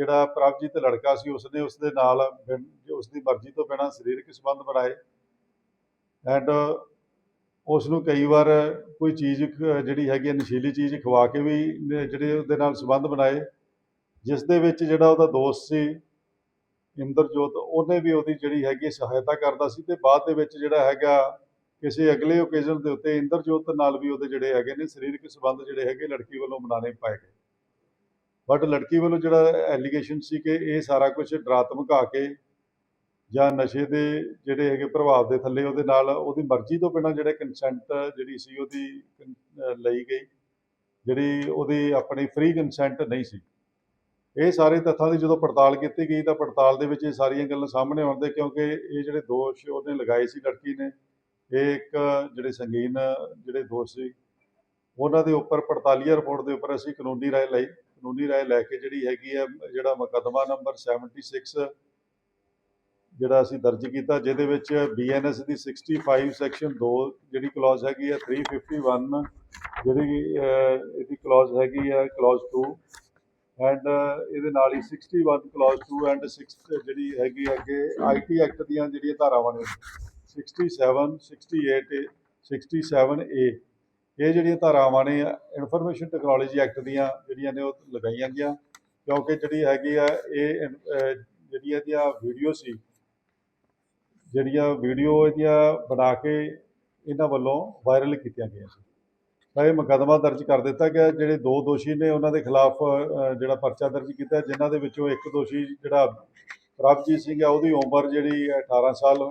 ਜਿਹੜਾ ਪ੍ਰਭਜੀਤ ਲੜਕਾ ਸੀ, ਉਸਨੇ ਉਸ ਦੇ ਨਾਲ ਉਸ ਦੀ ਮਰਜ਼ੀ ਤੋਂ ਬਿਨਾਂ ਸਰੀਰਕ ਸੰਬੰਧ ਬਣਾਏ। ਐਂਡ ਉਸ ਨੂੰ ਕਈ ਵਾਰ ਕੋਈ ਚੀਜ਼ ਜਿਹੜੀ ਹੈਗੀ ਹੈ ਨਸ਼ੀਲੀ ਚੀਜ਼ ਖਵਾ ਕੇ ਵੀ ਜਿਹੜੇ ਉਹਦੇ ਨਾਲ ਸੰਬੰਧ ਬਣਾਏ ਜਿਸ ਦੇ ਵਿੱਚ ਜਿਹੜਾ ਉਹਦਾ ਦੋਸਤ ਸੀ, ਇੰਦਰਜੋਤ, ਉਹਨੇ ਵੀ ਉਹਦੀ ਜਿਹੜੀ ਹੈਗੀ ਸਹਾਇਤਾ ਕਰਦਾ ਸੀ ਤੇ ਬਾਅਦ ਦੇ ਵਿੱਚ ਜਿਹੜਾ ਹੈਗਾ ਕਿਸੇ ਅਗਲੇ ਓਕੇਜ਼ਨ ਦੇ ਉੱਤੇ ਇੰਦਰਜੋਤ ਨਾਲ ਵੀ ਉਹਦੇ ਜਿਹੜੇ ਹੈਗੇ ਨੇ ਸਰੀਰਕ ਸੰਬੰਧ ਜਿਹੜੇ ਹੈਗੇ ਲੜਕੀ ਵੱਲੋਂ ਬਣਾਉਣੇ ਪਾਏ ਗਏ। ਬਟ ਲੜਕੀ ਵੱਲੋਂ ਜਿਹੜਾ ਐਲੀਗੇਸ਼ਨ ਸੀ ਕਿ ਇਹ ਸਾਰਾ ਕੁਝ ਡਰਾ ਧਮਕਾ ਕੇ ਜਾਂ ਨਸ਼ੇ ਦੇ ਜਿਹੜੇ ਹੈਗੇ ਪ੍ਰਭਾਵ ਦੇ ਥੱਲੇ ਉਹਦੇ ਨਾਲ ਉਹਦੀ ਮਰਜ਼ੀ ਤੋਂ ਬਿਨਾਂ ਜਿਹੜੇ ਕੰਸੈਂਟ ਜਿਹੜੀ ਸੀ ਉਹਦੀ ਲਈ ਗਈ, ਜਿਹੜੀ ਉਹਦੀ ਆਪਣੀ ਫ੍ਰੀ ਕੰਸੈਂਟ ਨਹੀਂ ਸੀ। ਇਹ ਸਾਰੇ ਤੱਥਾਂ ਦੀ ਜਦੋਂ ਪੜਤਾਲ ਕੀਤੀ ਗਈ ਤਾਂ ਪੜਤਾਲ ਦੇ ਵਿੱਚ ਇਹ ਸਾਰੀਆਂ ਗੱਲਾਂ ਸਾਹਮਣੇ ਆਉਂਦੇ ਕਿਉਂਕਿ ਇਹ ਜਿਹੜੇ ਦੋਸ਼ ਉਹਨੇ ਲਗਾਏ ਸੀ ਲੜਕੀ ਨੇ, ਇਹ ਇੱਕ ਜਿਹੜੇ ਸੰਗੀਨ ਜਿਹੜੇ ਦੋਸ਼ ਸੀ, ਉਹਨਾਂ ਦੇ ਉੱਪਰ ਪੜਤਾਲੀਆ ਰਿਪੋਰਟ ਦੇ ਉੱਪਰ ਅਸੀਂ ਕਾਨੂੰਨੀ ਰਾਏ ਲਈ ਕਾਨੂੰਨੀ ਰਾਏ ਲੈ ਕੇ ਜਿਹੜੀ ਹੈਗੀ ਹੈ ਜਿਹੜਾ ਮੁਕੱਦਮਾ ਨੰਬਰ 76 ਜਿਹੜਾ ਅਸੀਂ ਦਰਜ ਕੀਤਾ, ਜਿਹਦੇ ਵਿੱਚ ਬੀਐਨਐਸ ਦੀ 65 ਸੈਕਸ਼ਨ 2 ਜਿਹੜੀ ਕਲੌਜ਼ ਹੈਗੀ ਹੈ 351 ਜਿਹੜੀ ਇਹਦੀ ਕਲੌਜ਼ ਹੈਗੀ ਹੈ ਕਲੌਜ਼ 2 ਐਂਡ ਇਹਦੇ ਨਾਲ ਹੀ 61 ਕਲੌਜ਼ 2 ਐਂਡ 6 ਜਿਹੜੀ ਹੈਗੀ ਹੈ ਅੱਗੇ ਆਈਟੀ ਐਕਟ ਦੀਆਂ ਜਿਹੜੀਆਂ ਧਾਰਾਵਾਂ ਨੇ 67 68 67 ਏ ਇਹ ਜਿਹੜੀਆਂ ਧਾਰਾਵਾਂ ਨੇ ਇਨਫੋਰਮੇਸ਼ਨ ਟੈਕਨੋਲੋਜੀ ਐਕਟ ਦੀਆਂ ਜਿਹੜੀਆਂ ਨੇ ਉਹ ਲਗਾਈਆਂ ਗਈਆਂ, ਕਿਉਂਕਿ ਜਿਹੜੀ ਹੈਗੀ ਆ ਇਹ ਜਿਹੜੀਆਂ ਇਹਦੀਆਂ ਵੀਡੀਓ ਸੀ, ਜਿਹੜੀਆਂ ਵੀਡੀਓ ਇਹਦੀਆਂ ਬਣਾ ਕੇ ਇਹਨਾਂ ਵੱਲੋਂ ਵਾਇਰਲ ਕੀਤੀਆਂ ਗਈਆਂ ਸੀ। ਤਾਂ ਇਹ ਮੁਕੱਦਮਾ ਦਰਜ ਕਰ ਦਿੱਤਾ ਗਿਆ ਜਿਹੜੇ ਦੋ ਦੋਸ਼ੀ ਨੇ ਉਹਨਾਂ ਦੇ ਖਿਲਾਫ ਜਿਹੜਾ ਪਰਚਾ ਦਰਜ ਕੀਤਾ, ਜਿਨ੍ਹਾਂ ਦੇ ਵਿੱਚੋਂ ਇੱਕ ਦੋਸ਼ੀ ਜਿਹੜਾ ਪ੍ਰਭਜੀਤ ਸਿੰਘ ਹੈ ਉਹਦੀ ਉਮਰ ਜਿਹੜੀ ਹੈ 18 ਸਾਲ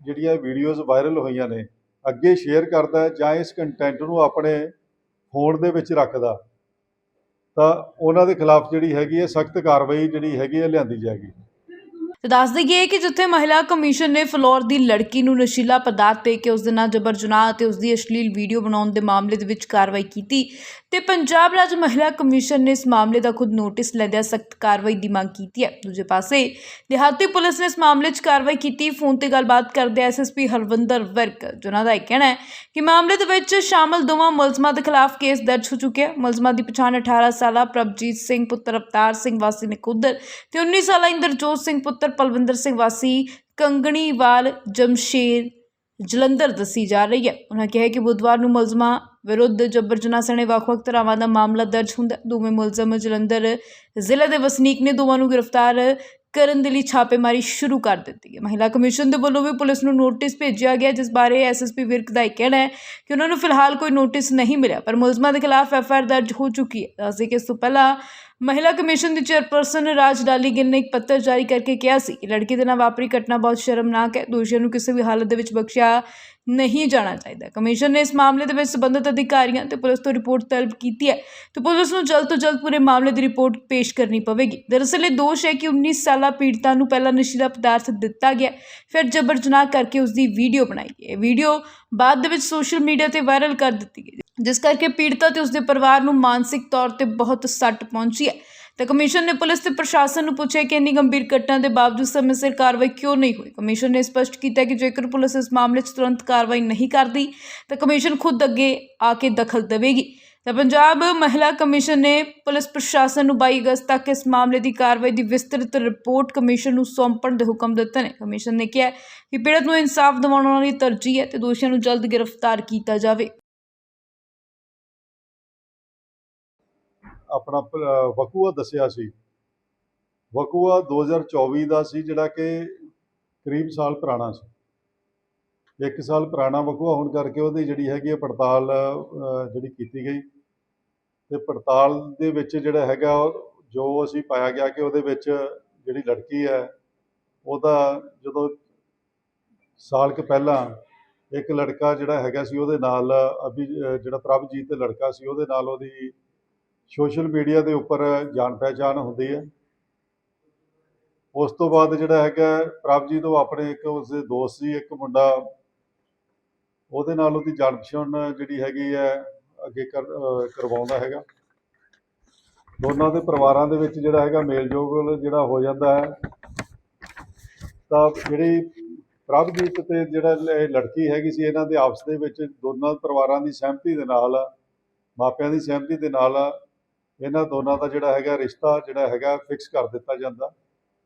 ਜਿਹੜੀਆਂ ਵੀਡੀਓਜ਼ ਵਾਇਰਲ ਹੋਈਆਂ ਨੇ, ਅੱਗੇ ਸ਼ੇਅਰ ਕਰਦਾ ਜਾਂ ਇਸ ਕੰਟੈਂਟ ਨੂੰ ਆਪਣੇ ਫੋਨ ਦੇ ਵਿੱਚ ਰੱਖਦਾ, ਤਾਂ ਉਹਨਾਂ ਦੇ ਖਿਲਾਫ ਜਿਹੜੀ ਹੈਗੀ ਹੈ ਸਖਤ ਕਾਰਵਾਈ ਜਿਹੜੀ ਹੈਗੀ ਹੈ ਲਿਆਂਦੀ ਜਾਏਗੀ। ਤੇ ਦੱਸ ਦਈਏ ਕਿ ਜਿੱਥੇ ਮਹਿਲਾ ਕਮਿਸ਼ਨ ਨੇ ਫਲੋਰ ਦੀ ਲੜਕੀ ਨੂੰ ਨਸ਼ੀਲਾ ਪਦਾਰਥ ਦੇ ਕੇ ਉਸ ਦੇ ਨਾਲ ਜਬਰ ਜਨਾਹ ਅਤੇ ਉਸ ਦੀ ਅਸ਼ਲੀਲ ਵੀਡੀਓ ਬਣਾਉਣ ਦੇ ਮਾਮਲੇ ਦੇ ਵਿੱਚ ਕਾਰਵਾਈ ਕੀਤੀ ਤੇ ਪੰਜਾਬ ਰਾਜ ਮਹਿਲਾ ਕਮਿਸ਼ਨ ਨੇ ਇਸ ਮਾਮਲੇ ਦਾ ਖੁਦ ਨੋਟਿਸ ਲੈਦਿਆਂ ਸਖਤ ਕਾਰਵਾਈ ਦੀ ਮੰਗ ਕੀਤੀ ਹੈ। ਦੂਜੇ ਪਾਸੇ, ਦਿਹਾਤੀ ਪੁਲਿਸ ਨੇ ਇਸ ਮਾਮਲੇ 'ਚ ਕਾਰਵਾਈ ਕੀਤੀ। ਫੋਨ ਤੇ ਗੱਲਬਾਤ ਕਰਦੇ ਐਸਐਸਪੀ ਹਰਵਿੰਦਰ ਵਿਰਕ ਜਿਨ੍ਹਾਂ ਦਾ ਇਹ ਕਹਿਣਾ ਹੈ ਕਿ ਮਾਮਲੇ ਦੇ ਵਿੱਚ ਸ਼ਾਮਲ ਦੋਵਾਂ ਮੁਲਜ਼ਮਾਂ ਦੇ ਖਿਲਾਫ ਕੇਸ ਦਰਜ ਹੋ ਚੁੱਕਿਆ ਮੁਲਜ਼ਮਾਂ ਦੀ ਪਛਾਣ 18 ਸਾਲਾ ਪ੍ਰਭਜੀਤ ਸਿੰਘ, ਪੁੱਤਰ ਅਵਤਾਰ ਸਿੰਘ, ਵਾਸੀ ਨਕੁੱਦਰ ਤੇ 19 ਸਾਲਾ ਇੰਦਰਜੋਤ ਸਿੰਘ, ਪੁੱਤਰ ਪਲਵਿੰਦਰ ਸਿੰਘ ਵਾਸੀ ਕੰਗਣੀਵਾਲ ਜਮਸ਼ੇਰ ਜਲੰਧਰ ਦੱਸੀ ਜਾ ਰਹੀ ਹੈ। ਉਹਨਾਂ ਕਿਹਾ ਕਿ ਬੁੱਧਵਾਰ ਨੂੰ ਮੁਲਜ਼ਮਾਂ ਵਿਰੁੱਧ ਜਬਰ ਜਨਾਹ ਸਣੇ ਵੱਖ-ਵੱਖ ਤਰ੍ਹਾਂ ਦਾ ਮਾਮਲਾ ਦਰਜ ਹੁੰਦਾ ਦੋਵੇਂ ਮੁਲਜ਼ਮ ਜਲੰਧਰ ਜ਼ਿਲ੍ਹੇ ਦੇ ਵਸਨੀਕ ਨੇ। ਦੋਵਾਂ ਨੂੰ ਗ੍ਰਿਫਤਾਰ ਕਰਨ ਦੇ ਲਈ ਛਾਪੇਮਾਰੀ ਸ਼ੁਰੂ ਕਰ ਦਿੱਤੀ ਹੈ। ਮਹਿਲਾ ਕਮਿਸ਼ਨ ਦੇ ਵੱਲੋਂ ਵੀ ਪੁਲਿਸ ਨੂੰ ਨੋਟਿਸ ਭੇਜਿਆ ਗਿਆ, ਜਿਸ ਬਾਰੇ ਐਸਐਸਪੀ ਵਿਰਕ ਦਾ ਇਹ ਕਹਿਣਾ ਹੈ ਕਿ ਉਹਨਾਂ ਨੂੰ ਫਿਲਹਾਲ ਕੋਈ ਨੋਟਿਸ ਨਹੀਂ ਮਿਲਿਆ, ਪਰ ਮੁਲਜ਼ਮਾਂ ਦੇ ਖਿਲਾਫ ਐਫਆਈਆਰ ਦਰਜ ਹੋ ਚੁੱਕੀ ਹੈ। ਦੱਸਦੇ ਕਿ ਇਸ ਤੋਂ ਪਹਿਲਾਂ ਮਹਿਲਾ ਕਮਿਸ਼ਨ ਦੀ ਚੇਅਰਪਰਸਨ ਰਾਜ ਡਾਲੀ ਗਿੱਲ ਨੇ ਇੱਕ ਪੱਤਰ ਜਾਰੀ ਕਰਕੇ ਕਿਹਾ ਸੀ ਕਿ ਲੜਕੀ ਦੇ ਨਾਲ ਵਾਪਰੀ ਘਟਨਾ ਬਹੁਤ ਸ਼ਰਮਨਾਕ ਹੈ। ਦੋਸ਼ੀਆਂ ਨੂੰ ਕਿਸੇ ਵੀ ਹਾਲਤ ਦੇ ਵਿੱਚ ਬਖਸ਼ਿਆ ਨਹੀਂ ਜਾਣਾ ਚਾਹੀਦਾ। ਕਮਿਸ਼ਨ ਨੇ ਇਸ ਮਾਮਲੇ ਦੇ ਵਿੱਚ ਸੰਬੰਧਿਤ ਅਧਿਕਾਰੀਆਂ ਤੇ ਪੁਲਿਸ ਤੋਂ ਰਿਪੋਰਟ ਤਲਬ ਕੀਤੀ ਹੈ ਤੇ ਪੁਲਿਸ ਨੂੰ ਜਲਦ ਤੋਂ ਜਲਦ ਪੂਰੇ ਮਾਮਲੇ ਦੀ ਰਿਪੋਰਟ ਪੇਸ਼ ਕਰਨੀ ਪਵੇਗੀ। ਦਰਅਸਲ ਇਹ ਦੋਸ਼ ਹੈ ਕਿ 19 ਸਾਲਾ ਪੀੜਤਾ ਨੂੰ ਪਹਿਲਾਂ ਨਸ਼ੀਲਾ ਪਦਾਰਥ ਦਿੱਤਾ ਗਿਆ, ਫਿਰ ਜਬਰ ਜਨਾਹ ਕਰਕੇ ਉਸ ਦੀ ਵੀਡੀਓ ਬਣਾਈ ਗਈ। ਇਹ ਵੀਡੀਓ ਬਾਅਦ ਦੇ ਵਿੱਚ ਸੋਸ਼ਲ ਮੀਡੀਆ ਤੇ ਵਾਇਰਲ ਕਰ ਦਿੱਤੀ ਗਈ, ਜਿਸ ਕਰਕੇ ਪੀੜਤਾ ਤੇ ਉਸਦੇ ਪਰਿਵਾਰ ਨੂੰ ਮਾਨਸਿਕ ਤੌਰ ਤੇ ਬਹੁਤ ਸੱਟ ਪਹੁੰਚੀ ਹੈ। ਤੇ ਕਮਿਸ਼ਨ ਨੇ ਪੁਲਿਸ ਤੇ ਪ੍ਰਸ਼ਾਸਨ ਨੂੰ ਪੁੱਛਿਆ ਕਿ ਇੰਨੀ ਗੰਭੀਰ ਘਟਨਾ ਦੇ ਬਾਵਜੂਦ ਸਮੇਂ ਸਿਰ ਕਾਰਵਾਈ ਕਿਉਂ ਨਹੀਂ ਹੋਈ? ਕਮਿਸ਼ਨ ਨੇ ਸਪਸ਼ਟ ਕੀਤਾ ਕਿ ਜੇਕਰ ਪੁਲਿਸ ਇਸ ਮਾਮਲੇ 'ਚ ਤੁਰੰਤ ਕਾਰਵਾਈ ਨਹੀਂ ਕਰਦੀ, ਤਾਂ ਕਮਿਸ਼ਨ ਖੁਦ ਅੱਗੇ ਆ ਕੇ ਦਖਲ ਦੇਵੇਗੀ। ਤਾਂ ਪੰਜਾਬ ਮਹਿਲਾ ਕਮਿਸ਼ਨ ਨੇ ਪੁਲਿਸ ਪ੍ਰਸ਼ਾਸਨ ਨੂੰ 22 ਅਗਸਤ ਤੱਕ ਇਸ ਮਾਮਲੇ ਦੀ ਕਾਰਵਾਈ ਦੀ ਵਿਸਤ੍ਰਿਤ ਰਿਪੋਰਟ ਕਮਿਸ਼ਨ ਨੂੰ ਸੌਂਪਣ ਦੇ ਹੁਕਮ ਦਿੱਤੇ ਨੇ। ਕਮਿਸ਼ਨ ਨੇ ਕਿਹਾ ਕਿ ਪੀੜਤ ਨੂੰ ਇਨਸਾਫ ਦਿਵਾਉਣ ਵਾਲੀ ਤਰਜੀਹ ਹੈ ਤੇ ਦੋਸ਼ੀਆਂ ਨੂੰ ਜਲਦ ਗ੍ਰਿਫਤਾਰ ਕੀਤਾ ਜਾਵੇ। ਆਪਣਾ ਵਕੂਆ ਦੱਸਿਆ ਸੀ। ਵਕੂਆ 2024 ਦਾ ਸੀ, ਜਿਹੜਾ ਕਿ ਕਰੀਬ ਸਾਲ ਪੁਰਾਣਾ ਸੀ। ਇੱਕ ਸਾਲ ਪੁਰਾਣਾ ਵਕੂਆ ਹੋਣ ਕਰਕੇ ਉਹਦੀ ਜਿਹੜੀ ਹੈਗੀ ਹੈ ਪੜਤਾਲ ਜਿਹੜੀ ਕੀਤੀ ਗਈ। ਤੇ ਪੜਤਾਲ ਦੇ ਵਿੱਚ ਜਿਹੜਾ ਹੈਗਾ, ਜੋ ਅਸੀਂ ਪਾਇਆ ਗਿਆ ਕਿ ਉਹਦੇ ਵਿੱਚ ਜਿਹੜੀ ਲੜਕੀ ਹੈ, ਉਹਦਾ ਜਦੋਂ ਸਾਲ ਕੁ ਪਹਿਲਾਂ ਇੱਕ ਲੜਕਾ ਜਿਹੜਾ ਹੈਗਾ ਸੀ, ਉਹਦੇ ਨਾਲ ਅਭੀ ਜਿਹੜਾ ਪ੍ਰਭਜੀਤ ਲੜਕਾ ਸੀ, ਉਹਦੇ ਨਾਲ ਉਹਦੀ ਸੋਸ਼ਲ ਮੀਡੀਆ ਦੇ ਉੱਪਰ ਜਾਣ ਪਹਿਚਾਣ ਹੁੰਦੀ ਹੈ। ਉਸ ਤੋਂ ਬਾਅਦ ਜਿਹੜਾ ਹੈਗਾ ਪ੍ਰਭ ਜੀ ਤੋਂ ਆਪਣੇ ਇੱਕ ਉਸਦੇ ਦੋਸਤ ਸੀ, ਇੱਕ ਮੁੰਡਾ। ਉਹਦੇ ਨਾਲ ਉਹਦੀ ਜਾਣ ਪਛਾਣ ਜਿਹੜੀ ਹੈਗੀ ਹੈ, ਅੱਗੇ ਕਰ ਕਰਵਾਉਂਦਾ ਹੈਗਾ। ਦੋਨਾਂ ਦੇ ਪਰਿਵਾਰਾਂ ਦੇ ਵਿੱਚ ਜਿਹੜਾ ਹੈਗਾ ਮੇਲਜੋਲ ਜਿਹੜਾ ਹੋ ਜਾਂਦਾ ਹੈ। ਤਾਂ ਜਿਹੜੀ ਪ੍ਰਭਜੀਤ ਤੇ ਜਿਹੜਾ ਇਹ ਲੜਕੀ ਹੈਗੀ ਸੀ, ਇਹਨਾਂ ਦੇ ਆਪਸ ਦੇ ਵਿੱਚ ਦੋਨਾਂ ਪਰਿਵਾਰਾਂ ਦੀ ਸਹਿਮਤੀ ਦੇ ਨਾਲ, ਮਾਪਿਆਂ ਦੀ ਸਹਿਮਤੀ ਦੇ ਨਾਲ ਇਹਨਾਂ ਦੋਨਾਂ ਦਾ ਜਿਹੜਾ ਹੈਗਾ ਰਿਸ਼ਤਾ ਜਿਹੜਾ ਹੈਗਾ ਫਿਕਸ ਕਰ ਦਿੱਤਾ ਜਾਂਦਾ।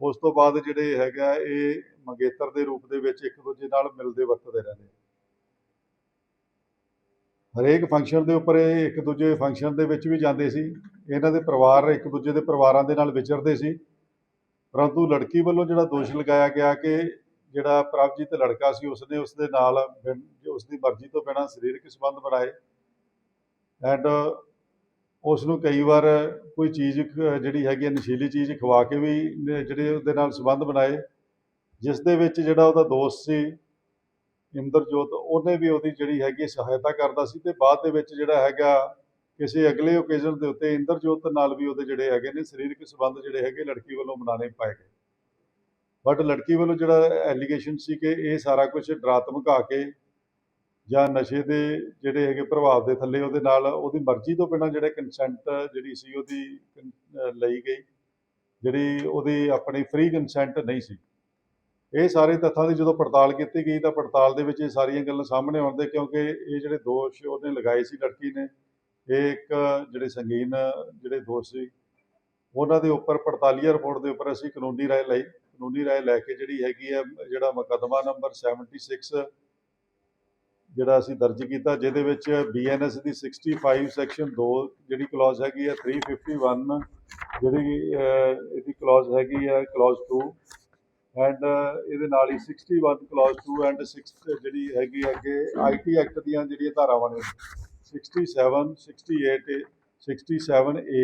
ਉਸ ਤੋਂ ਬਾਅਦ ਜਿਹੜੇ ਹੈਗਾ ਇਹ ਮੰਗੇਤਰ ਦੇ ਰੂਪ ਦੇ ਵਿੱਚ ਇੱਕ ਦੂਜੇ ਨਾਲ ਮਿਲਦੇ ਵਰਤਦੇ ਰਹਿੰਦੇ। ਹਰੇਕ ਫੰਕਸ਼ਨ ਦੇ ਉੱਪਰ ਇਹ ਇੱਕ ਦੂਜੇ ਫੰਕਸ਼ਨ ਦੇ ਵਿੱਚ ਵੀ ਜਾਂਦੇ ਸੀ। ਇਹਨਾਂ ਦੇ ਪਰਿਵਾਰ ਇੱਕ ਦੂਜੇ ਦੇ ਪਰਿਵਾਰਾਂ ਦੇ ਨਾਲ ਵਿਚਰਦੇ ਸੀ। ਪਰੰਤੂ ਲੜਕੀ ਵੱਲੋਂ ਜਿਹੜਾ ਦੋਸ਼ ਲਗਾਇਆ ਗਿਆ ਕਿ ਜਿਹੜਾ ਪ੍ਰਭਜੀਤ ਲੜਕਾ ਸੀ, ਉਸਨੇ ਉਸਦੇ ਨਾਲ ਬਿਨ- ਉਸ ਦੀ ਮਰਜ਼ੀ ਤੋਂ ਬਿਨਾਂ ਸਰੀਰਕ ਸੰਬੰਧ ਬਣਾਏ। ਐਂਡ ਉਸ ਨੂੰ ਕਈ ਵਾਰ ਕੋਈ ਚੀਜ਼ ਖ- ਜਿਹੜੀ ਹੈਗੀ ਹੈ ਨਸ਼ੀਲੀ ਚੀਜ਼ ਖਵਾ ਕੇ ਵੀ ਜਿਹੜੇ ਉਹਦੇ ਨਾਲ ਸੰਬੰਧ ਬਣਾਏ, ਜਿਸ ਦੇ ਵਿੱਚ ਜਿਹੜਾ ਉਹਦਾ ਦੋਸਤ ਸੀ, ਇੰਦਰਜੋਤ, ਉਹਨੇ ਵੀ ਉਹਦੀ ਜਿਹੜੀ ਹੈਗੀ ਸਹਾਇਤਾ ਕਰਦਾ ਸੀ ਤੇ ਬਾਅਦ ਦੇ ਵਿੱਚ ਜਿਹੜਾ ਹੈਗਾ, ਕਿਸੇ ਅਗਲੇ ਓਕੇਜ਼ਨ ਦੇ ਉੱਤੇ ਇੰਦਰਜੋਤ ਨਾਲ ਵੀ ਉਹਦੇ ਜਿਹੜੇ ਹੈਗੇ ਨੇ, ਸਰੀਰਕ ਸੰਬੰਧ ਜਿਹੜੇ ਹੈਗੇ ਲੜਕੀ ਵੱਲੋਂ ਬਣਾਉਣੇ ਪਾਏ ਗਏ। ਬਟ ਲੜਕੀ ਵੱਲੋਂ ਜਿਹੜਾ ਐਲੀਗੇਸ਼ਨ ਸੀ ਕਿ ਇਹ ਸਾਰਾ ਕੁਝ ਡਰਾ ਧਮਕਾ ਕੇ ਜਾਂ ਨਸ਼ੇ ਦੇ ਜਿਹੜੇ ਹੈਗੇ ਪ੍ਰਭਾਵ ਦੇ ਥੱਲੇ ਉਹਦੇ ਨਾਲ ਉਹਦੀ ਮਰਜ਼ੀ ਤੋਂ ਬਿਨਾਂ ਜਿਹੜੇ ਕੰਸੈਂਟ ਜਿਹੜੀ ਸੀ ਉਹਦੀ ਲਈ ਗਈ, ਜਿਹੜੀ ਉਹਦੀ ਆਪਣੀ ਫ੍ਰੀ ਕੰਸੈਂਟ ਨਹੀਂ ਸੀ। ਇਹ ਸਾਰੇ ਤੱਥਾਂ ਦੀ ਜਦੋਂ ਪੜਤਾਲ ਕੀਤੀ ਗਈ ਤਾਂ ਪੜਤਾਲ ਦੇ ਵਿੱਚ ਇਹ ਸਾਰੀਆਂ ਗੱਲਾਂ ਸਾਹਮਣੇ ਆਉਂਦੇ ਕਿਉਂਕਿ ਇਹ ਜਿਹੜੇ ਦੋਸ਼ ਉਹਨੇ ਲਗਾਏ ਸੀ ਲੜਕੀ ਨੇ, ਇਹ ਇੱਕ ਜਿਹੜੇ ਸੰਗੀਨ ਜਿਹੜੇ ਦੋਸ਼ ਸੀ, ਉਹਨਾਂ ਦੇ ਉੱਪਰ ਪੜਤਾਲੀਆ ਰਿਪੋਰਟ ਦੇ ਉੱਪਰ ਅਸੀਂ ਕਾਨੂੰਨੀ ਰਾਏ ਲਈ, ਕਾਨੂੰਨੀ ਰਾਏ ਲੈ ਕੇ ਜਿਹੜੀ ਹੈਗੀ ਹੈ, ਜਿਹੜਾ ਮੁਕੱਦਮਾ ਨੰਬਰ 76 ਜਿਹੜਾ ਅਸੀਂ ਦਰਜ ਕੀਤਾ, ਜਿਹਦੇ ਵਿੱਚ ਬੀਐਨਐਸ ਦੀ 65 ਸੈਕਸ਼ਨ 2 ਜਿਹੜੀ ਕਲੌਜ਼ ਹੈਗੀ ਹੈ 351 ਜਿਹੜੀ ਇਹਦੀ ਕਲੌਜ਼ ਹੈਗੀ ਹੈ ਕਲੌਜ਼ 2 ਐਂਡ ਇਹਦੇ ਨਾਲ ਹੀ 61 ਕਲੌਜ਼ 2 ਐਂਡ 6 ਜਿਹੜੀ ਹੈਗੀ ਹੈ ਅੱਗੇ ਆਈਟੀ ਐਕਟ ਦੀਆਂ ਜਿਹੜੀਆਂ ਧਾਰਾਵਾਂ ਨੇ 67 68 67 ਏ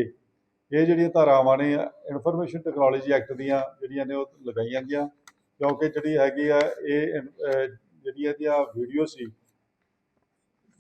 ਇਹ ਜਿਹੜੀਆਂ ਧਾਰਾਵਾਂ ਨੇ ਇਨਫੋਰਮੇਸ਼ਨ ਟੈਕਨੋਲੋਜੀ ਐਕਟ ਦੀਆਂ ਜਿਹੜੀਆਂ ਨੇ, ਉਹ ਲਗਾਈਆਂ ਗਈਆਂ ਕਿਉਂਕਿ ਜਿਹੜੀ ਹੈਗੀ ਆ, ਇਹ ਜਿਹੜੀਆਂ ਇਹਦੀਆਂ ਵੀਡੀਓ ਸੀ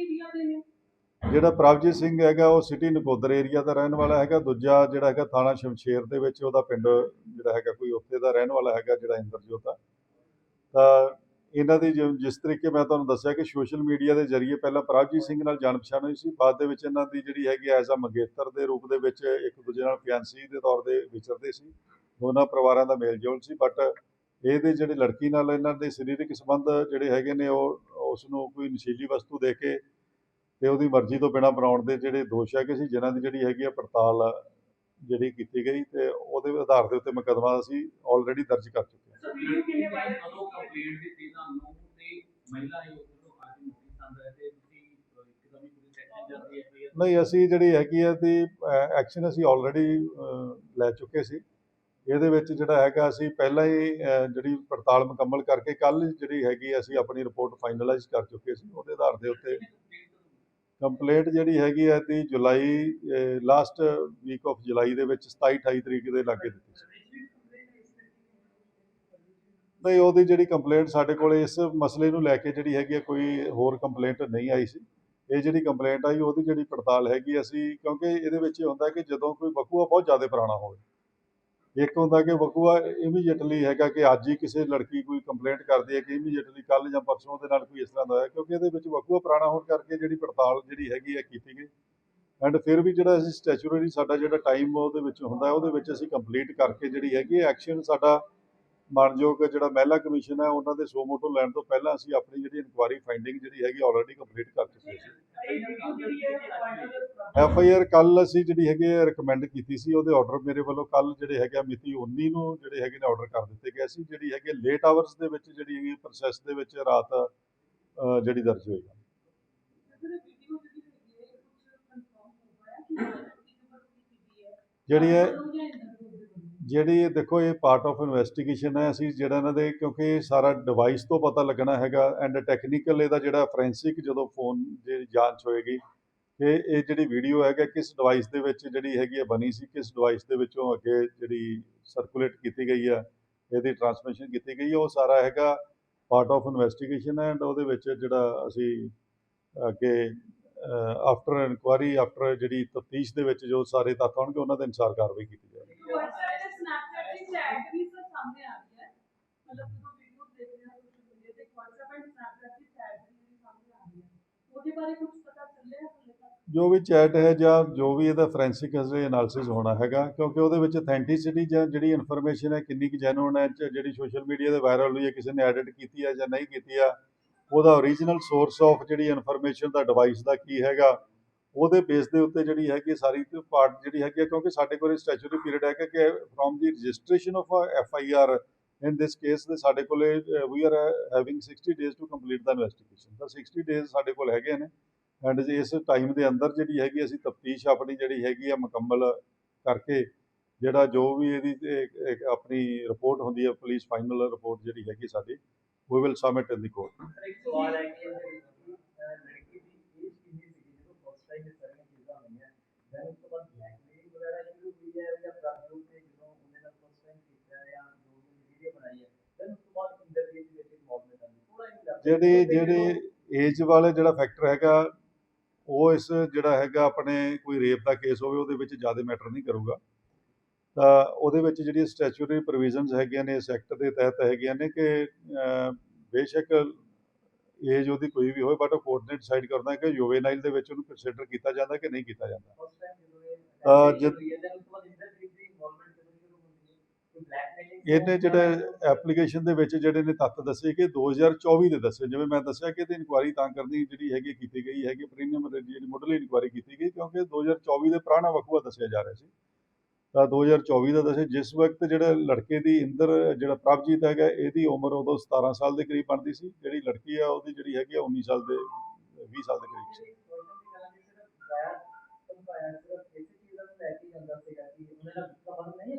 ਏਰੀਆ ਦੇ ਨੇ। ਜਿਹੜਾ ਪ੍ਰਭਜੀਤ ਸਿੰਘ ਹੈਗਾ, ਉਹ ਸਿਟੀ ਨਕੋਦਰ ਏਰੀਆ ਦਾ ਰਹਿਣ ਵਾਲਾ ਹੈਗਾ। ਦੂਜਾ ਜਿਹੜਾ ਹੈਗਾ, ਥਾਣਾ ਸ਼ਮਸ਼ੇਰ ਦੇ ਵਿੱਚ ਉਹਦਾ ਪਿੰਡ ਜਿਹੜਾ ਹੈਗਾ, ਕੋਈ ਉੱਥੇ ਦਾ ਰਹਿਣ ਵਾਲਾ ਹੈਗਾ, ਜਿਹੜਾ ਇੰਦਰਜੋਤ ਆ। ਤਾਂ ਇਹਨਾਂ ਦੀ ਜਿ- ਜਿਸ ਤਰੀਕੇ ਮੈਂ ਤੁਹਾਨੂੰ ਦੱਸਿਆ ਕਿ ਸੋਸ਼ਲ ਮੀਡੀਆ ਦੇ ਜ਼ਰੀਏ ਪਹਿਲਾਂ ਪ੍ਰਭਜੀਤ ਸਿੰਘ ਨਾਲ ਜਾਣ ਪਛਾਣ ਹੋਈ ਸੀ, ਬਾਅਦ ਦੇ ਵਿੱਚ ਇਹਨਾਂ ਦੀ ਜਿਹੜੀ ਹੈਗੀ ਐਜ਼ ਅ ਮੰਗੇਤਰ ਦੇ ਰੂਪ ਦੇ ਵਿੱਚ ਇੱਕ ਦੂਜੇ ਨਾਲ ਫਿਆਂਸੀ ਦੇ ਤੌਰ ਤੇ ਵਿਚਰਦੇ ਸੀ। ਦੋਨਾਂ ਪਰਿਵਾਰਾਂ ਦਾ ਮੇਲ ਜੋਲ ਸੀ ਬਟ ਇਹਦੇ ਜਿਹੜੇ ਲੜਕੀ ਨਾਲ ਇਹਨਾਂ ਦੇ ਸਰੀਰਕ ਸੰਬੰਧ ਜਿਹੜੇ ਹੈਗੇ ਨੇ ਉਹ ਉਸ ਨੂੰ ਕੋਈ ਨਸ਼ੀਲੀ ਵਸਤੂ ਦੇ ਕੇ ਤੇ ਉਹਦੀ ਮਰਜ਼ੀ ਤੋਂ ਬਿਨਾਂ ਬਣਾਉਣ ਦੇ ਜਿਹੜੇ ਦੋਸ਼ ਹੈਗੇ ਸੀ ਜਿਨ੍ਹਾਂ ਦੀ ਜਿਹੜੀ ਹੈਗੀ ਆ ਪੜਤਾਲ ਜਿਹੜੀ ਕੀਤੀ ਗਈ ਤੇ ਉਹਦੇ ਆਧਾਰ ਦੇ ਉੱਤੇ ਮੁਕੱਦਮਾ ਅਸੀਂ ਆਲਰੇਡੀ ਦਰਜ ਕਰ ਚੁੱਕੇ ਹਾਂ। ਸੋ ਵੀਡੀਓ ਕਿੰਨੇ ਵਾਇਰਲ ਕਦੋਂ ਕੰਪਲੇਂਟ ਦਿੱਤੀ ਤੁਹਾਨੂੰ ਤੇ ਮਹਿਲਾ ਆਯੋਗ ਤੋਂ ਕਾਫੀ ਨੋਟਿਸ ਆਂਦਾ ਹੈ ਤੇ ਤੁਸੀਂ ਅਹ, ਇੱਕਦਮ ਹੀ ਪੁਲਿਸ ਐਕਸ਼ਨ ਜਾਂਦੀ ਹੈ ਫਿਰ ਨਹੀਂ ਅਸੀਂ ਜਿਹੜੀ ਹੈਗੀ ਆ ਦੀ ਐਕਸ਼ਨ ਅਸੀਂ ਆਲਰੇਡੀ ਲੈ ਚੁੱਕੇ ਸੀ। ਇਹਦੇ ਵਿੱਚ ਜਿਹੜਾ ਹੈਗਾ ਅਸੀਂ ਪਹਿਲਾਂ ਹੀ ਜਿਹੜੀ ਪੜਤਾਲ ਮੁਕੰਮਲ ਕਰਕੇ ਕੱਲ ਜਿਹੜੀ ਹੈਗੀ ਅਸੀਂ ਆਪਣੀ ਰਿਪੋਰਟ ਫਾਈਨਲਾਈਜ਼ ਕਰ ਚੁੱਕੇ ਸੀ। ਉਹਦੇ ਆਧਾਰ ਦੇ ਉੱਤੇ ਕੰਪਲੇਂਟ ਜਿਹੜੀ ਹੈਗੀ ਹੈ ਦੀ July last week of July ਦੇ ਵਿੱਚ 27 28 ਤਰੀਕ ਦੇ ਲਾਗੇ ਦਿੱਤੀ ਸੀ। ਨਹੀਂ ਉਹਦੀ ਜਿਹੜੀ ਕੰਪਲੇਂਟ ਸਾਡੇ ਕੋਲ ਇਸ ਮਸਲੇ ਨੂੰ ਲੈ ਕੇ ਜਿਹੜੀ ਹੈਗੀ ਹੈ ਕੋਈ ਹੋਰ ਕੰਪਲੇਂਟ ਨਹੀਂ ਆਈ ਸੀ। ਇਹ ਜਿਹੜੀ ਕੰਪਲੇਂਟ ਆਈ, ਉਹਦੀ ਜਿਹੜੀ ਪੜਤਾਲ ਹੈਗੀ ਅਸੀਂ ਕਿਉਂਕਿ ਇਹਦੇ ਵਿੱਚ ਇਹ ਹੁੰਦਾ ਕਿ ਜਦੋਂ ਕੋਈ ਵਕੂਆ ਬਹੁਤ ਜ਼ਿਆਦਾ ਪੁਰਾਣਾ ਹੋਵੇ ਇੱਕ ਹੁੰਦਾ ਕਿ ਵਕੂਆ ਇਮੀਡੀਏਟਲੀ ਹੈਗਾ ਕਿ ਅੱਜ ਹੀ ਕਿਸੇ ਲੜਕੀ ਕੋਈ ਕੰਪਲੇਂਟ ਕਰਦੀ ਹੈ ਕਿ ਇਮੀਡੀਏਟਲੀ ਕੱਲ ਜਾਂ ਪਰਸੋਂ ਉਹਦੇ ਨਾਲ ਕੋਈ ਇਸ ਤਰ੍ਹਾਂ ਦਾ ਹੋਇਆ, ਕਿਉਂਕਿ ਇਹਦੇ ਵਿੱਚ ਵਕੂਆ ਪੁਰਾਣਾ ਹੋਣ ਕਰਕੇ ਜਿਹੜੀ ਪੜਤਾਲ ਜਿਹੜੀ ਹੈਗੀ ਹੈ ਕੀਤੀ ਗਈ। ਐਂਡ ਫਿਰ ਵੀ ਜਿਹੜਾ ਅਸੀਂ ਸਟੈਚੂਰਰੀ ਸਾਡਾ ਜਿਹੜਾ ਟਾਈਮ ਉਹਦੇ ਵਿੱਚ ਹੁੰਦਾ, ਉਹਦੇ ਵਿੱਚ ਅਸੀਂ ਕੰਪਲੀਟ ਕਰਕੇ ਜਿਹੜੀ ਹੈਗੀ ਐਕਸ਼ਨ ਸਾਡਾ ਮਾਨਯੋਗ ਜਿਹੜਾ ਮਹਿਲਾ ਕਮਿਸ਼ਨ ਹੈ, ਉਹਨਾਂ ਦੇ ਸੋ ਮੋਟੋ ਲੈਣ ਤੋਂ ਪਹਿਲਾਂ ਅਸੀਂ ਆਪਣੀ ਜਿਹੜੀ ਇਨਕੁਆਰੀ ਫਾਈਂਡਿੰਗ ਜਿਹੜੀ ਹੈਗੀ ਆਲਰੇਡੀ ਕੰਪਲੀਟ ਕਰ ਚੁੱਕੇ ਸੀ। ਐਫ ਆਈ ਆਰ ਕੱਲ ਅਸੀਂ ਜਿਹੜੀ ਹੈਗੀ ਰეკਮੈਂਡ ਕੀਤੀ ਸੀ, ਉਹਦੇ ਆਰਡਰ ਮੇਰੇ ਵੱਲੋਂ ਕੱਲ ਜਿਹੜੇ ਹੈਗੇ ਆ ਮਿਤੀ 19 ਨੂੰ ਜਿਹੜੇ ਹੈਗੇ ਨੇ ਆਰਡਰ ਕਰ ਦਿੱਤੇ ਗਏ ਸੀ, ਜਿਹੜੀ ਹੈਗੇ ਲੇਟ ਆਵਰਸ ਦੇ ਵਿੱਚ ਜਿਹੜੀ ਹੈਗੀ ਪ੍ਰੋਸੈਸ ਦੇ ਵਿੱਚ ਰਾਤ ਜਿਹੜੀ ਦਰਜ ਹੋਈ ਜਿਹੜੀ ਹੈ ਜਿਹੜੀ ਇਹ ਦੇਖੋ, ਇਹ ਪਾਰਟ ਆਫ ਇਨਵੈਸਟੀਗੇਸ਼ਨ ਹੈ ਅਸੀਂ ਜਿਹੜਾ ਇਹਨਾਂ ਦੇ, ਕਿਉਂਕਿ ਸਾਰਾ ਡਿਵਾਈਸ ਤੋਂ ਪਤਾ ਲੱਗਣਾ ਹੈਗਾ ਐਂਡ ਟੈਕਨੀਕਲ ਇਹਦਾ ਜਿਹੜਾ ਫੋਰੈਂਸਿਕ ਜਦੋਂ ਫੋਨ ਦੀ ਜਾਂਚ ਹੋਏਗੀ ਕਿ ਇਹ ਜਿਹੜੀ ਵੀਡੀਓ ਹੈਗਾ ਕਿਸ ਡਿਵਾਈਸ ਦੇ ਵਿੱਚ ਜਿਹੜੀ ਹੈਗੀ ਹੈ ਬਣੀ ਸੀ, ਕਿਸ ਡਿਵਾਈਸ ਦੇ ਵਿੱਚੋਂ ਅੱਗੇ ਜਿਹੜੀ ਸਰਕੂਲੇਟ ਕੀਤੀ ਗਈ ਹੈ ਇਹਦੀ ਟਰਾਂਸਮਿਸ਼ਨ ਕੀਤੀ ਗਈ ਹੈ ਉਹ ਸਾਰਾ ਹੈਗਾ ਪਾਰਟ ਆਫ ਇਨਵੈਸਟੀਗੇਸ਼ਨ ਐਂਡ ਉਹਦੇ ਵਿੱਚ ਜਿਹੜਾ ਅਸੀਂ ਅੱਗੇ ਆਫਟਰ ਇਨਕੁਆਰੀ ਆਫਟਰ ਜਿਹੜੀ ਤਫਤੀਸ਼ ਦੇ ਵਿੱਚ ਜੋ ਸਾਰੇ ਤੱਥ ਆਉਣਗੇ, ਉਹਨਾਂ ਦੇ ਅਨੁਸਾਰ ਕਾਰਵਾਈ ਕੀਤੀ ਜਾਵੇਗੀ WhatsApp ਤੇ Snapchat ਦੀ ਚੈਟ ਵੀ ਸਰ ਸਾਹਮਣੇ ਆ ਰਹੀ ਹੈ। ਮਤਲਬ ਜਦੋਂ ਵੀਡੀਓ ਦੇਖ ਹਾਂ ਸੋਸ਼ਲ ਮੀਡੀਆ ਤੇ, WhatsApp ਐਂਡ Snapchat ਦੀ ਚੈਟ ਵੀ ਸਾਹਮਣੇ ਆ ਰਹੀ ਹੈ। ਉਹਦੇ ਬਾਰੇ ਕੁਝ ਪਤਾ ਚੱਲਿਆ ਹਾਲੇ ਤੱਕ ਜੋ ਵੀ ਚੈਟ ਹੈ ਜਾਂ ਜੋ ਵੀ ਇਹਦਾ ਫੋਰੈਂਸਿਕ ਐਨਾਲਿਸਿਸ ਹੋਣਾ ਹੈਗਾ, ਕਿਉਂਕਿ ਉਹਦੇ ਵਿੱਚ ਅਥੈਂਟਿਸਿਟੀ ਜਾਂ ਜਿਹੜੀ ਇਨਫੋਰਮੇਸ਼ਨ ਹੈ ਕਿੰਨੀ ਕੁ ਜੈਨੂਨ ਹੈ ਚ- ਜਿਹੜੀ ਸੋਸ਼ਲ ਮੀਡੀਆ ਤੇ ਵਾਇਰਲ ਹੋਈ ਹੈ, ਕਿਸੇ ਨੇ ਐਡਿਟ ਕੀਤੀ ਹੈ ਜਾਂ ਨਹੀਂ ਕੀਤੀ ਆ ਉਹਦਾ ਓਰੀਜਨਲ ਸੋਰਸ ਆਫ ਜਿਹੜੀ ਇਨਫੋਰਮੇਸ਼ਨ ਦਾ ਡਿਵਾਈਸ ਦਾ ਕੀ ਹੈਗਾ ਉਹਦੇ ਬੇਸ ਦੇ ਉੱਤੇ ਜਿਹੜੀ ਹੈਗੀ ਸਾਰੀ ਪਾਰਟ ਜਿਹੜੀ ਹੈਗੀ ਹੈ, ਕਿਉਂਕਿ ਸਾਡੇ ਕੋਲ ਸਟੈਚੂਰੀ ਪੀਰੀਅਡ ਹੈਗਾ ਕਿ from the registration of F I R in this case ਦੇ ਸਾਡੇ ਕੋਲ we are having 60 days to complete the investigation ਤਾਂ 60 ਡੇਜ਼ ਸਾਡੇ ਕੋਲ ਹੈਗੇ ਨੇ ਐਂਡ ਇਸ ਟਾਈਮ ਦੇ ਅੰਦਰ ਜਿਹੜੀ ਹੈਗੀ ਅਸੀਂ ਤਫਤੀਸ਼ ਆਪਣੀ ਜਿਹੜੀ ਹੈਗੀ ਆ ਮੁਕੰਮਲ ਕਰਕੇ ਜਿਹੜਾ ਜੋ ਵੀ ਇਹਦੀ ਆਪਣੀ ਰਿਪੋਰਟ ਹੁੰਦੀ ਹੈ ਪੁਲਿਸ ਫਾਈਨਲ ਰਿਪੋਰਟ ਜਿਹੜੀ ਹੈਗੀ ਸਾਡੀ we will submit in the court ਜਿਹੜੀ ਜਿਹੜੀ ਏਜ ਵਾਲੇ ਜਿਹੜਾ ਫੈਕਟਰ ਹੈਗਾ, ਉਹ ਇਸ ਜਿਹੜਾ ਹੈਗਾ ਆਪਣੇ ਕੋਈ ਰੇਪ ਦਾ ਕੇਸ ਹੋਵੇ, ਉਹਦੇ ਵਿੱਚ ਜ਼ਿਆਦਾ ਮੈਟਰ ਨਹੀਂ ਕਰੂਗਾ। ਤਾਂ ਉਹਦੇ ਵਿੱਚ ਜਿਹੜੀ ਸਟੈਚੂਰੀ ਪ੍ਰੋਵੀਜ਼ਨਸ ਹੈਗੀਆਂ ਨੇ, ਇਸ ਐਕਟ ਦੇ ਤਹਿਤ ਹੈਗੀਆਂ ਨੇ ਕਿ ਬੇਸ਼ੱਕ ਏਜ ਉਹਦੀ ਕੋਈ ਵੀ ਹੋਵੇ ਬਟ ਕੋਰਟ ਨੇ ਡਿਸਾਈਡ ਕਰਨਾ ਕਿ ਯੂਵੇਨਾਈਲ ਦੇ ਵਿੱਚ ਉਹਨੂੰ ਕੰਸੀਡਰ ਕੀਤਾ ਜਾਂਦਾ ਕਿ ਨਹੀਂ ਕੀਤਾ ਜਾਂਦਾ। ਇਹਨੇ ਜਿਹੜੇ ਐਪਲੀਕੇਸ਼ਨ ਦੇ ਵਿੱਚ ਜਿਹੜੇ ਨੇ ਤੱਥ ਦੱਸੇ ਕਿ 2024 ਦੇ ਦੱਸੇ। ਜਿਵੇਂ ਮੈਂ ਦੱਸਿਆ ਕਿ ਇਹਦੀ ਇਨਕੁਆਇਰੀ ਤਾਂ ਕਰਨੀ ਜਿਹੜੀ ਹੈਗੀ ਕੀਤੀ ਗਈ ਹੈਗੀ ਪ੍ਰੀਮੀਅਮ ਜਿਹੜੀ ਮੁੱਢਲੀ ਇਨਕੁਆਇਰੀ ਕੀਤੀ ਗਈ ਕਿਉਂਕਿ 2024 ਦੇ ਪੁਰਾਣਾ ਵਕੂਆ ਦੱਸਿਆ ਜਾ ਰਿਹਾ ਸੀ। ਤਾਂ 2024 ਦਾ ਦੱਸੇ, ਜਿਸ ਵਕਤ ਜਿਹੜਾ ਲੜਕੇ ਦੀ ਇੰਦਰ, ਜਿਹੜਾ ਪ੍ਰਭਜੀਤ ਹੈਗਾ, ਇਹਦੀ ਉਮਰ ਉਦੋਂ 17 ਸਾਲ ਦੇ ਕਰੀਬ ਬਣਦੀ ਸੀ। ਜਿਹੜੀ ਲੜਕੀ ਆ, ਉਹਦੀ ਜਿਹੜੀ ਹੈਗੀ ਆ 19 ਸਾਲ ਦੇ 20 ਸਾਲ ਦੇ ਕਰੀਬ ਸੀ। ਨਹੀਂ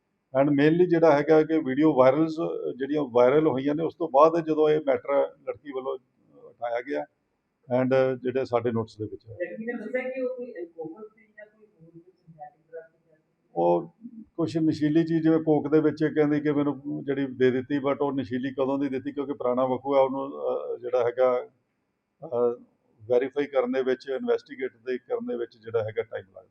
ਐਂਡ ਮੇਨਲੀ ਜਿਹੜਾ ਹੈਗਾ ਕਿ ਵੀਡੀਓ ਵਾਇਰਲਸ ਜਿਹੜੀਆਂ ਵਾਇਰਲ ਹੋਈਆਂ ਨੇ ਉਸ ਤੋਂ ਬਾਅਦ ਜਦੋਂ ਇਹ ਮੈਟਰ ਲੜਕੀ ਵੱਲੋਂ ਉਠਾਇਆ ਗਿਆ ਐਂਡ ਜਿਹੜੇ ਸਾਡੇ ਨੋਟਿਸ ਦੇ ਵਿੱਚ ਹੈ। ਉਹ ਕੁਛ? ਨਸ਼ੀਲੀ ਚੀਜ਼ ਜਿਵੇਂ ਕੋਕ ਦੇ ਵਿੱਚ ਕਹਿੰਦੀ ਕਿ ਮੈਨੂੰ ਜਿਹੜੀ ਦੇ ਦਿੱਤੀ ਬਟ ਉਹ ਨਸ਼ੀਲੀ ਕਦੋਂ ਦੀ ਦਿੱਤੀ ਕਿਉਂਕਿ ਪੁਰਾਣਾ ਵਕੂਆ ਉਹਨੂੰ ਅਹ, ਜਿਹੜਾ ਹੈਗਾ ਵੈਰੀਫਾਈ ਕਰਨ ਦੇ ਵਿੱਚ ਇਨਵੈਸਟੀਗੇਟ ਦੇ ਕਰਨ ਦੇ ਵਿੱਚ ਜਿਹੜਾ ਹੈਗਾ ਟਾਈਮ ਲੱਗਦਾ।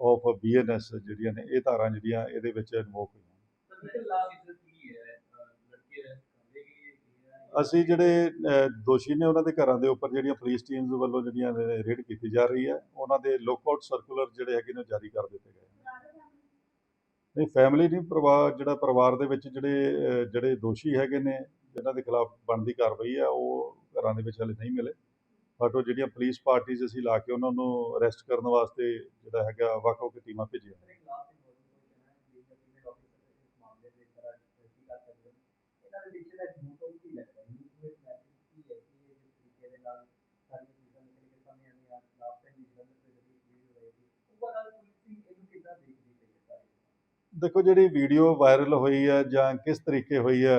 ਆਫ ਬੀਐਨਐਸ ਜਿਹੜੀਆਂ ਨੇ, ਇਹ ਧਾਰਾਂ ਜਿਹੜੀਆਂ ਇਹਦੇ ਵਿੱਚ ਇਨਵੋਕ ਹੋਈਆਂ ਅਸੀਂ ਜਿਹੜੇ ਦੋਸ਼ੀ ਨੇ ਉਹਨਾਂ ਦੇ ਘਰਾਂ ਦੇ ਉੱਪਰ ਜਿਹੜੀਆਂ ਪੁਲਿਸ ਟੀਮਸ ਵੱਲੋਂ ਜਿਹੜੀਆਂ ਰੇਡ ਕੀਤੀ ਜਾ ਰਹੀ ਹੈ, ਉਹਨਾਂ ਦੇ ਲੁੱਕਆਊਟ ਸਰਕੂਲਰ ਜਿਹੜੇ ਹੈਗੇ ਨੇ ਉਹ ਜਾਰੀ ਕਰ ਦਿੱਤੇ ਗਏ ਨਹੀਂ ਫੈਮਿਲੀ ਨਹੀਂ, ਪਰਿਵਾਰ, ਜਿਹੜਾ ਪਰਿਵਾਰ ਦੇ ਵਿੱਚ ਜਿਹੜੇ ਜਿਹੜੇ ਦੋਸ਼ੀ ਹੈਗੇ ਨੇ ਜਿਨ੍ਹਾਂ ਦੇ ਖਿਲਾਫ ਬਣਦੀ ਕਾਰਵਾਈ ਹੈ, ਉਹ ਘਰਾਂ ਦੇ ਵਿੱਚ ਹਲੇ ਨਹੀਂ ਮਿਲੇ। ਬਟ ਉਹ ਜਿਹੜੀਆਂ ਪੁਲਿਸ ਪਾਰਟੀਆਂ ਅਸੀਂ ਲਾ ਕੇ ਉਹਨਾਂ ਨੂੰ ਅਰੈਸਟ ਕਰਨ ਵਾਸਤੇ ਜਿਹੜਾ ਹੈਗਾ ਵੱਖ-ਵੱਖ ਟੀਮਾਂ ਭੇਜੀਆਂ ਦੇਖੋ ਜਿਹੜੀ ਵੀਡੀਓ ਵਾਇਰਲ ਹੋਈ ਹੈ ਜਾਂ ਕਿਸ ਤਰੀਕੇ ਹੋਈ ਹੈ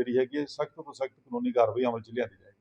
ਜਿਹੜੀ ਹੈਗੀ ਹੈ ਸਖਤ ਤੋਂ ਸਖਤ ਕਾਨੂੰਨੀ ਕਾਰਵਾਈ ਅਮਲ 'ਚ ਲਿਆਂਦੀ ਜਾਏ